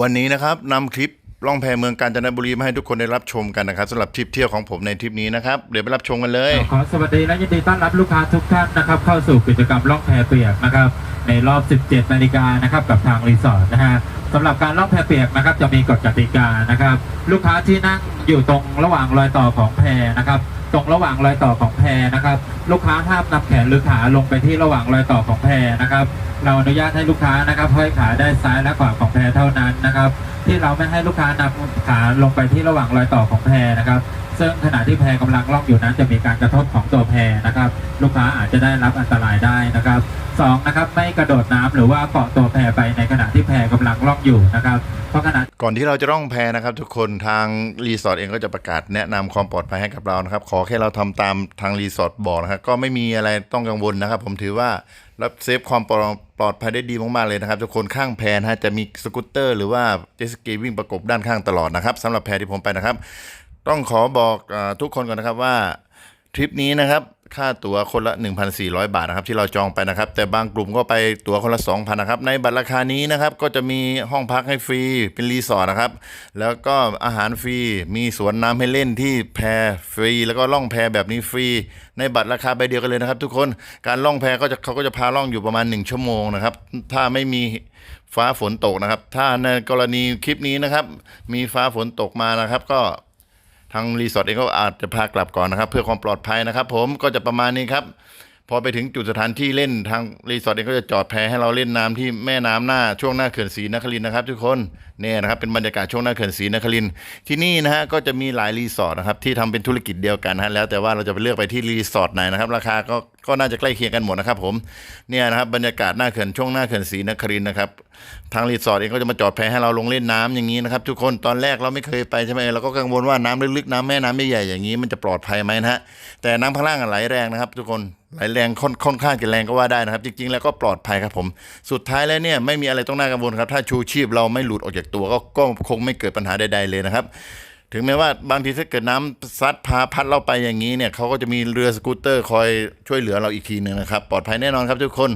วันนี้นะครับนำคลิปล่องแพเมืองกาญจนบุรีมาให้ทุกคนได้รับชมกันนะครับสำหรับทริปเที่ยวของผมในทริปนี้นะครับเดี๋ยวไปรับชมกันเลยขอสวัสดีและยินดีต้อนรับลูกค้าทุกท่านนะครับ เข้าสู่กิจกรรมล่องแพเปียกนะครับ ในรอบ 17 นาฬิกานะครับกับทางรีสอร์ทนะฮะสำหรับการล่องแพเปียกนะครับ จะมีกฎกติกานะครับ ลูกค้าที่นั่งอยู่ตรงระหว่างรอยต่อของแพนะครับ ตรงระหว่างรอยต่อของแพนะครับ ลูกค้าห้ามนำแขนหรือขาลงไปที่ระหว่างรอยต่อของแพนะครับ เราอนุญาตให้ลูกค้านะครับห้อยขาได้ซ้ายและขวาของแพเท่านั้นนะครับ ที่เราไม่ให้ลูกค้านำขาลงไปที่ระหว่างรอยต่อของแพนะครับ ซึ่งขณะที่แพกำลังล่องอยู่นั้นจะมีการกระทบของตัวแพนะครับ ลูกค้าอาจจะได้รับอันตรายได้นะครับสองนะครับไม่กระโดดน้ำหรือว่าเกาะตัวแพไปในขณะที่แพกำลังล่องอยู่นะครับเพราะขณะก่อนที่เราจะล่องแพนะครับทุกคนทางรีสอร์ทเองก็จะประกาศแนะนำความปลอดภัยให้กับเรานะครับ ขอแค่เราทำตามทางรีสอร์ทบอกนะครับก็ไม่มีอะไรต้องกังวลนะครับ ผมถือว่า รับเซฟความปลอดปลอดภัยได้ดีมากๆเลยนะครับทุกคนข้างแพนะฮะจะมีสกูตเตอร์หรือว่าเจสกีวิ่งประกบด้านข้างตลอดนะครับสำหรับแพที่ผมไปนะครับ ต้องขอบอกอทุกคนก่อนนะครับว่า ทริปนี้นะครับค่าตั๋วคนละ 1,400 บาทนะครับที่เราจองไปนะครับ แต่บางกลุ่มก็ไปตั๋วคนละ 2,000นะครับในบัตรราคานี้นะครับก็จะมีห้องพักให้ฟรีเป็นรีสอร์ทนะครับแล้วก็อาหารฟรีมีสวนน้ำให้เล่นที่แพฟรี แล้วก็ล่องแพแบบนี้ฟรี ในบัตรราคาใบเดียวกันเลยนะครับ ทุกคนการล่องแพก็จะเขาก็จะพาล่องอยู่ประมาณ 1 ชั่วโมงนะครับถ้าไม่มีฟ้าฝนตกนะครับ ถ้าในกรณีคลิปนี้นะครับ มีฟ้าฝนตกมานะครับก็ ทางรีสอร์ทเองก็อาจจะพากลับก่อนนะครับ เพื่อความปลอดภัยนะครับ ผมก็จะประมาณนี้ครับ พอไปถึงจุดสถานที่เล่นทางรีสอร์ทเองก็จะจอดแพให้เราเล่นน้ำที่แม่น้ำหน้าช่วงหน้าเขื่อนศรีนครินนะครับ ทุกคนเนี่ยนะครับเป็นบรรยากาศช่วงหน้าเขื่อนศรีนครินที่นี่นะฮะก็จะมีหลายรีสอร์ทนะครับที่ทำเป็นธุรกิจเดียวกันนะฮะแล้วแต่ว่าเราจะไปเลือกไปที่รีสอร์ทไหนนะครับราคาก็ก็น่าจะใกล้เคียงกันหมดนะครับผมเนี่ยนะครับบรรยากาศหน้าเขื่อนช่วงหน้าเขื่อนศรีนครินนะครับทางรีสอร์ทเองก็จะมาจอดแพให้เราลงเล่นน้ำอย่างนี้นะครับทุกคนตอนแรกเราไม่เคยไปใช่ไหมเราก็กังวลว่าน้ำลึกๆน้ำแม่น้ำใหญ่ๆอย่างนี้มันจะปลอดภัยไหมนะฮะแต่น้ำข้างล่างไหลแรงนะครับ ทุกคน ไหลแรงค่อนค่อนข้างจะแรงก็ว่าได้นะครับ จริง ๆ แล้วก็ปลอดภัยครับผม สุดท้ายแล้วเนี่ยไม่มีอะไรต้องน่ากังวลครับ ถ้าชูชีพเราไม่หลุดออกจากตัวก็ก็คงไม่เกิดปัญหาใด ๆ เลยนะครับ ถึงแม้ว่าบางทีถ้าเกิดน้ำซัดพาพัดเราไปอย่างนี้เนี่ยเขาก็จะมีเรือสกูตเตอร์คอยช่วยเหลือเราอีกทีหนึ่งนะครับ ปลอดภัยแน่นอนครับทุกคน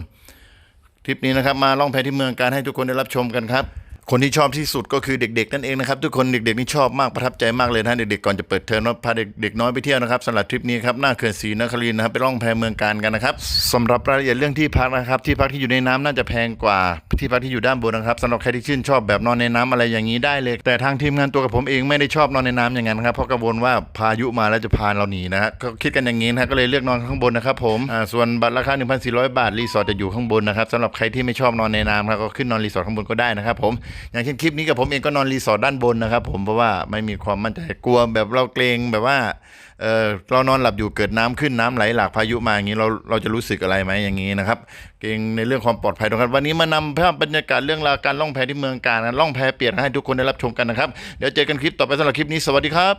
ทริปนี้นะครับมาล่องแพที่เมืองการให้ทุกคนได้รับชมกันครับ คนที่ชอบที่สุดก็คือเด็กๆนั่นเองนะครับทุกคนเด็กๆนี่ชอบมากประทับใจมากเลยนะเด็กๆก่อนจะเปิดเทอมว่าพาเด็กๆน้อยไปเที่ยวนะครับสำหรับทริปนี้ครับหน้าเขื่อนศรีนครินทร์นะครับไปล่องแพเมืองการกันนะครับสำหรับรายละเอียดเรื่องที่พักนะครับที่พักที่อยู่ในน้ำน่าจะแพงกว่าที่พักที่อยู่ด้านบนนะครับสำหรับใครที่ชื่นชอบแบบนอนในน้ำอะไรอย่างนี้ได้เลย แต่ทางทีมงานตัวกับผมเองไม่ได้ชอบนอนในน้ำอย่างนั้นครับเพราะกังวลว่าพายุมาแล้วจะพาเราหนีนะฮะก็คิดกันอย่างนี้นะฮะก็เลยเลือกนอนข้างบนนะครับผมส่วนบัตรราคา 1,400 บาทรีสอร์ทจะอยู่ข้างบนนะครับสำหรับใครที่ไม่ชอบนอนในน้ำครับก็ขึ้นนอนรีสอร์ทข้างบนก็ได้นะครับผมอย่างเช่นคลิปนี้กับผมเองก็นอนรีสอร์ทด้านบนนะครับ ผมเพราะว่าไม่มีความมั่นใจกลัวแบบเราเกรงแบบว่าเออเรานอนหลับอยู่เกิดน้ำขึ้นน้ำไหลหลากพายุมาอย่างนี้เราเราจะรู้สึกอะไรไหมอย่างนี้นะครับ เกรงในเรื่องความปลอดภัยตรงนั้นวันนี้มานำภาพบรรยากาศเรื่องราวการล่องแพที่เมืองการนะล่องแพเปียกให้ทุกคนได้รับชมกันนะครับ เดี๋ยวเจอกันคลิปต่อไปสำหรับคลิปนี้สวัสดีครับ